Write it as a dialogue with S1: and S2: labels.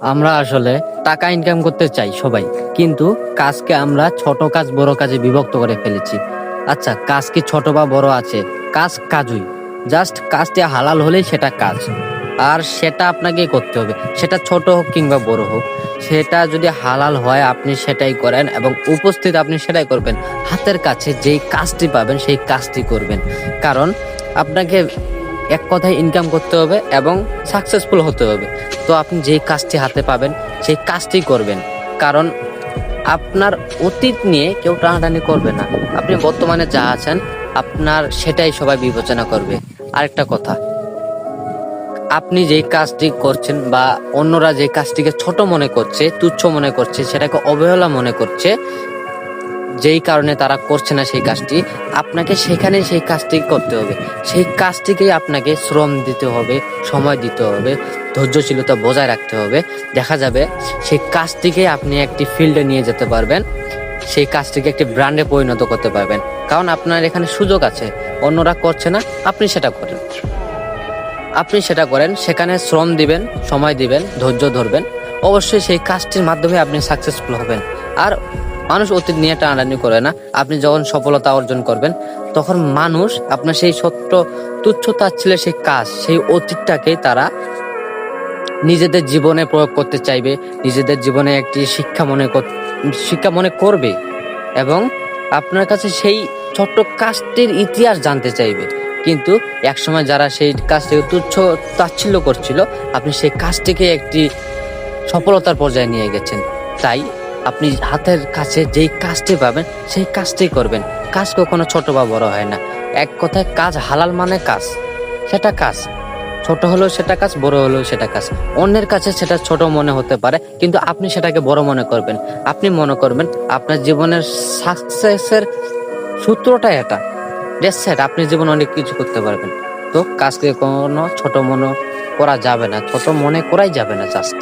S1: আমরা আসলে টাকা ইনকাম করতে চাই সবাই, কিন্তু কাজকে আমরা ছোট কাজ বড় কাজে বিভক্ত করে ফেলেছি। আচ্ছা কাজ কি ছোট বা বড় আছে? কাজ কাজই। জাস্ট কাজটি হালাল হলেই সেটা কাজ। আর সেটা আপনাকে করতে হবে। সেটা ছোট হোক কিংবা বড় হোক, সেটা যদি হালাল হয় আপনি সেটাই করেন এবং উপস্থিত আপনি সেটাই করবেন। হাতের কাছে যেই কাজটি পাবেন সেই কাজটি করবেন। কারণ আপনাকে এক কথায় ইনকাম করতে হবে এবং সাকসেসফুল হতে হবে। তো আপনি যেই কাজটি হাতে পাবেন, সেই কাজটি করবেন। কারণ আপনার অতীত নিয়ে কেউ টানাটানি করবে না। আপনি বর্তমানে যা আছেন, আপনার সেটাই সবাই বিবেচনা করবে। আরেকটা কথা, আপনি যেই কাজটি করছেন বা অন্যরা যে কাজটিকে ছোট মনে করছে, তুচ্ছ মনে করছে, সেটাকে অবহেলা মনে করছে যেই কারণে তারা করছে না সেই কাজটি, আপনাকে সেখানে সেই কাজটি করতে হবে। সেই কাজটিকেই আপনাকে শ্রম দিতে হবে, সময় দিতে হবে, ধৈর্যশীলতা বজায় রাখতে হবে। দেখা যাবে সেই কাজটিকে আপনি একটি ফিল্ডে নিয়ে যেতে পারবেন, সেই কাজটিকে একটি ব্র্যান্ডে পরিণত করতে পারবেন। কারণ আপনার এখানে সুযোগ আছে, অন্যরা করছে না, আপনি সেটা করেন। আপনি সেটা করেন, সেখানে শ্রম দিবেন, সময় দিবেন, ধৈর্য ধরবেন। অবশ্যই সেই কাজটির মাধ্যমে আপনি সাকসেসফুল হবেন। আর মানুষ অতীত নিয়ে টানাটানি করে না। আপনি যখন সফলতা অর্জন করবেন, তখন মানুষ আপনার সেই ছোট্ট তুচ্ছ তাচ্ছিলের সেই কাজ, সেই অতীতটাকে তারা নিজেদের জীবনে প্রয়োগ করতে চাইবে, নিজেদের জীবনে একটি শিক্ষা মনে শিক্ষা মনে করবে এবং আপনার কাছে সেই ছোট্ট কাজটির ইতিহাস জানতে চাইবে। কিন্তু একসময় যারা সেই কাজটিকে তুচ্ছ তাচ্ছিল্য করছিল, আপনি সেই কাজটিকে একটি সফলতার পর্যায়ে নিয়ে গেছেন। তাই আপনি হাতের কাছে যেই কাজটি পাবেন, সেই কাজটি করবেন। কাজ কখনো ছোট বা বড় হয় না। এক কথায়, কাজ হালাল মানে কাজ। সেটা কাজ। ছোট হলেও সেটা কাজ, বড় হলেও সেটা কাজ। অন্যের কাছে সেটা ছোট মনে হতে পারে, কিন্তু আপনি সেটাকে বড় মনে করবেন। আপনি মনে করবেন, আপনার জীবনের সাকসেসের সূত্রটা এটা। ডেট সেট আপনি জীবনে অনেক কিছু করতে পারবেন। তো কাজকে কোনো ছোট মনে করা যাবে না। ছোট মনে করাই যাবে না জাস্ট